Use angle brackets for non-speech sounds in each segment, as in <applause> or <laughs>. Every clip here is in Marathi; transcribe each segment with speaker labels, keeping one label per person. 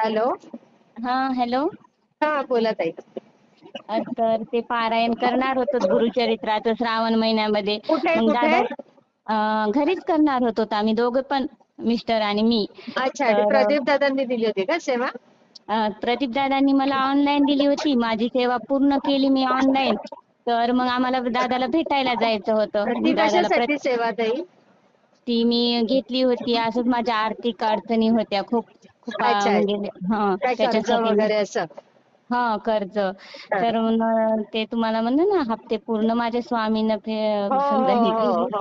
Speaker 1: हॅलो.
Speaker 2: हा हॅलो.
Speaker 1: हा बोला ताई.
Speaker 2: अ, तर ते पारायण करणार होतो गुरुचरित्राचं श्रावण महिन्यामध्ये.
Speaker 1: कुठे
Speaker 2: मग
Speaker 1: कुठे?
Speaker 2: अ, घरीच करणार होतो आम्ही दोघं पण मिस्टर आणि मी.
Speaker 1: अच्छा
Speaker 2: तर
Speaker 1: प्रदीप दादांनी दिली होती का सेवा?
Speaker 2: प्रदीप दादांनी मला ऑनलाईन दिली होती. माझी सेवा पूर्ण केली मी ऑनलाईन तर मग आम्हाला दादाला भेटायला जायचं होतं.
Speaker 1: ती
Speaker 2: मग दादाला प्र
Speaker 1: कशासाठी सेवा ताई?
Speaker 2: ती मी घेतली होती. असंच माझ्या आर्थिक अडचणी होत्या. खूप म्हणजे हा
Speaker 1: कर्ज
Speaker 2: त्याच्यासाठी मी
Speaker 1: वगैरे असं?
Speaker 2: हा कर्ज. तर ते तुम्हाला म्हणलं ना हप्ते पूर्ण माझ्या स्वामीनं
Speaker 1: हो हो
Speaker 2: हे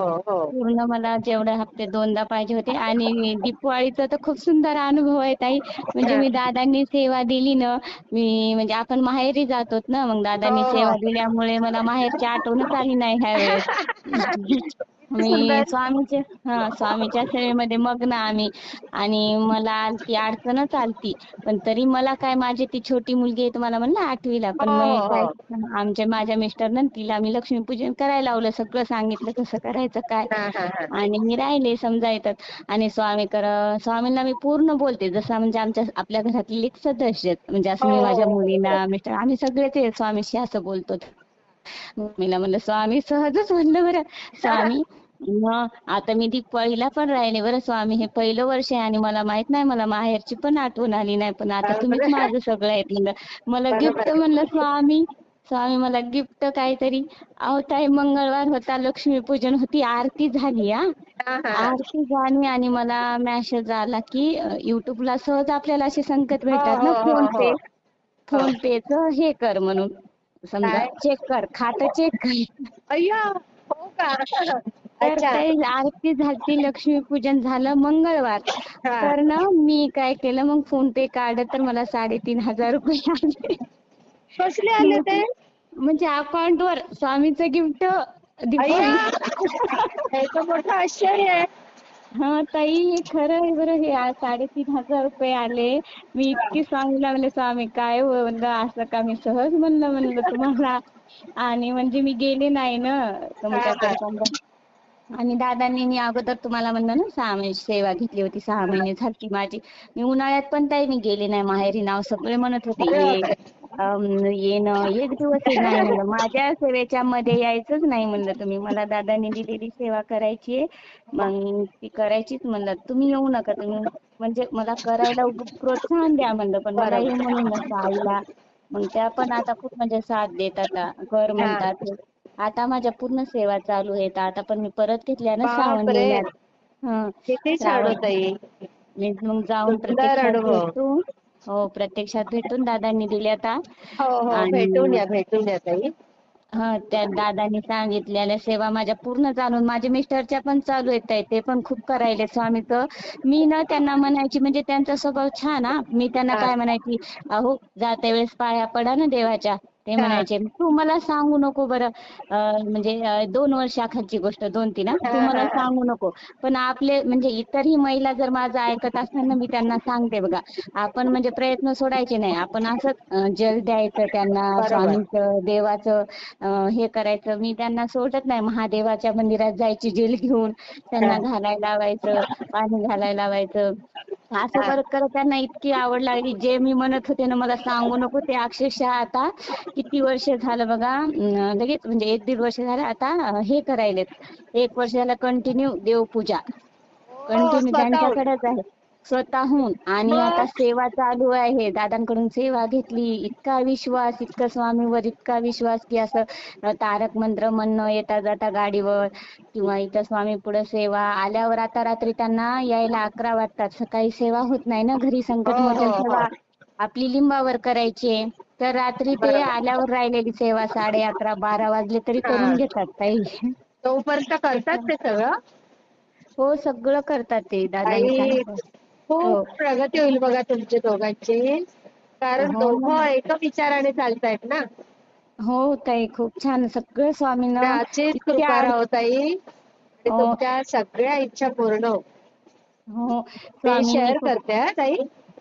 Speaker 2: पूर्ण मला जेवढे हप्ते दोनदा पाहिजे होते. आणि दिपवाळीचा तर खूप सुंदर अनुभव आहे ताई. म्हणजे. मी दादांनी सेवा दिली ना मी म्हणजे आपण माहेरी जातोत ना मग दादांनी सेवा दिल्यामुळे मला माहेरची आठवणच आली नाही ह्या वेळेस <laughs> मी
Speaker 1: सुंदर
Speaker 2: स्वामीचे हा स्वामीच्या सेवेमध्ये मग्न आम्ही. आणि मला आलती अडचणच आलती. पण तरी मला काय माझी ती छोटी मुलगी आहे तुम्हाला म्हणलं आठवीला. पण
Speaker 1: हो
Speaker 2: मी काय
Speaker 1: हो.
Speaker 2: आमच्या माझ्या मिस्टरनं तिला मी लक्ष्मीपूजन करायला लावलं. सगळं सांगितलं कसं करायचं काय. आणि मी राहिले समजा येतात. आणि स्वामी कर स्वामींना मी पूर्ण बोलते. जसं म्हणजे आमच्या आपल्या घरातले एक सदस्य. म्हणजे असं मी माझ्या
Speaker 1: हो. हो
Speaker 2: मुलीला मिस्टर आम्ही सगळेच स्वामीशी असं बोलतो. मम्मीला म्हणलं स्वामी सहजच म्हणलं बरं. स्वामी मग आता मी दीपावलीला पण राहिले बरं स्वामी. हे पहिलं वर्ष आहे आणि मला माहीत नाही मला माहेरची पण आठवण आली नाही पण आता तुम्हीच माझं सगळं आहेत म्हणलं. मला गिफ्ट म्हणलं स्वामी स्वामी मला गिफ्ट काहीतरी. अहो ताई मंगळवार होता लक्ष्मीपूजन होती आरती झाली हा. आरती झाली आणि मला मेसेज आला की युट्यूबला सहज आपल्याला असे संकेत भेटतात ना
Speaker 1: हो हो
Speaker 2: फोन
Speaker 1: हो
Speaker 2: पे.
Speaker 1: हो.
Speaker 2: फोन पेच हे कर म्हणून. समजा.
Speaker 1: काय?
Speaker 2: चेक कर. खातं चेक कर.
Speaker 1: अय्या हो का?
Speaker 2: तर
Speaker 1: अच्छा.
Speaker 2: ते आरती झालती लक्ष्मीपूजन झालं मंगळवार.
Speaker 1: हा.
Speaker 2: तर ना मी काय केलं मग फोन पे काढलं तर मला साडेतीन हजार रुपये आले.
Speaker 1: कसले आले ते?
Speaker 2: म्हणजे अकाउंट वर स्वामीचं गिफ्ट
Speaker 1: अय्या.
Speaker 2: दीपावली
Speaker 1: हे तर मोठं आश्चर्य आहे.
Speaker 2: हा ताई हे खरं आहे बरं. हे आज साडेतीन हजार रुपये आले. मी इतकी स्वामीला म्हणले स्वामी. काय हो म्हणलं असं का मी सहज म्हणलं म्हणलं तुम्हाला? आणि म्हणजे मी गेले नाही ना तुमच्याकडे समजा. आणि दादांनी मी अगोदर तुम्हाला म्हणलं ना सहा महिने सेवा घेतली होती सहा महिने झाली माझी. मी उन्हाळ्यात पण ताई मी गेले नाही माहेरी नाव सगळे म्हणत होते. ये येणं एक दिवस नाही म्हणलं. माझ्या सेवेच्या मध्ये यायचंच नाही म्हणलं तुम्ही. मला दादांनी दिलेली सेवा करायची आहे. मग ती करायचीच म्हणलं. तुम्ही येऊ नका. तुम्ही म्हणजे मला करायला प्रोत्साहन द्या म्हणलं. पण मला हे
Speaker 1: बरोबर
Speaker 2: म्हणू नका आईला. मग त्या पण आता खूप म्हणजे साथ देतात. कर म्हणतात. आता माझ्या पूर्ण सेवा चालू आहेत. आता पण मी परत घेतल्या ना श्रावण महिन्यात. हं. मी मग जाऊन भेटून हो प्रत्यक्षात भेटून दादांनी दिल्या आता.
Speaker 1: हो हो भेटून या भेटून या ताई.
Speaker 2: हा त्या दादांनी सांगितलेल्या सेवा माझ्या पूर्ण चालून माझ्या मिस्टरच्या पण चालू आहेत ताई. ते पण खूप करायले स्वामीचं. मी ना त्यांना म्हणायची म्हणजे त्यांचा स्वभाव छान हा. मी त्यांना
Speaker 1: हा.
Speaker 2: काय म्हणायची अहो जाते वेळेस पाया पडा ना देवाच्या. ते
Speaker 1: हा.
Speaker 2: म्हणायचे तू मला सांगू नको बरं. म्हणजे दोन वर्षाखालची गोष्ट दोन तीन तू मला सांगू नको. पण आपले म्हणजे इतरही महिला जर माझं ऐकत असताना मी त्यांना सांगते बघा. आपण म्हणजे प्रयत्न सोडायचे नाही. आपण असंच जल द्यायचं त्यांना स्वामींचं देवाचं हे करायचं. मी त्यांना सोडत नाही. महादेवाच्या मंदिरात जायची जेल घेऊन त्यांना घालायला लावायचं पाणी घालायला लावायचं. असं
Speaker 1: हा
Speaker 2: करत करत त्यांना इतकी आवड लागली. जे मी म्हणत होते ना मला सांगू नको. ते अक्षरशः आता किती वर्ष झालं बघा लगेच म्हणजे एक दीड वर्ष झालं आता हे करायलेत. एक वर्ष झालं कंटिन्यू देवपूजा.
Speaker 1: हो
Speaker 2: कंटिन्यू
Speaker 1: स्वतःहून.
Speaker 2: त्यांच्याकडेच आहे. स्वतःहून. आणि आता सेवा चालू आहे. दादांकडून सेवा घेतली. इतका विश्वास इतका स्वामीवर इतका विश्वास की असं तारक मंत्र म्हणणं येता जाता गाडीवर किंवा इथं स्वामी पुढे सेवा आल्यावर आता रात्री त्यांना यायला अकरा वाजतात. सकाळी सेवा होत नाही ना घरी. संकट
Speaker 1: हो
Speaker 2: मोचन
Speaker 1: हो हो.
Speaker 2: सेवा आपली लिंबावर करायची. तर रात्री ते आल्यावर राहिलेली सेवा साडे अकरा बारा वाजले तरी
Speaker 1: हा.
Speaker 2: करून घेतात ताई.
Speaker 1: तोपर्यंत करतात ते सगळं?
Speaker 2: हो सगळं करतात ते सांगितलं हो.
Speaker 1: खूप प्रगती होईल बघा तुमची दोघांची. कारण
Speaker 2: हो.
Speaker 1: दोघं
Speaker 2: ना
Speaker 1: एका विचाराने चालतायत ना.
Speaker 2: हो ताई खूप छान. सगळं स्वामीनं
Speaker 1: त्याचीच
Speaker 2: इतक्या
Speaker 1: कृपा राहो ताई. आणि
Speaker 2: हो.
Speaker 1: तुमच्या सगळ्या इच्छा पूर्ण हो.
Speaker 2: हो.
Speaker 1: ते
Speaker 2: स्वामींनी
Speaker 1: शेअर
Speaker 2: खूप
Speaker 1: करते हा ताई.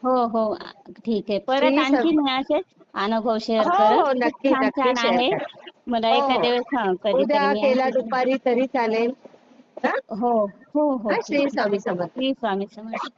Speaker 2: हो हो. ठीक आहे. परत आणखी मी असेच अनुभव शेअर
Speaker 1: हो
Speaker 2: करत.
Speaker 1: हो
Speaker 2: खूप
Speaker 1: नक्की
Speaker 2: छान
Speaker 1: नक्की
Speaker 2: छान
Speaker 1: शेअर
Speaker 2: आहे.
Speaker 1: करा.
Speaker 2: मला
Speaker 1: हो.
Speaker 2: एखाद्या वेळेस हा
Speaker 1: हो
Speaker 2: कधीतरी
Speaker 1: उद्या
Speaker 2: मी
Speaker 1: केला दुपारी तरी चालेल. हा?
Speaker 2: हो हो हो.
Speaker 1: हा,
Speaker 2: ठीक
Speaker 1: श्री
Speaker 2: आहे
Speaker 1: स्वामी समर्थ
Speaker 2: श्री स्वामी समर्थ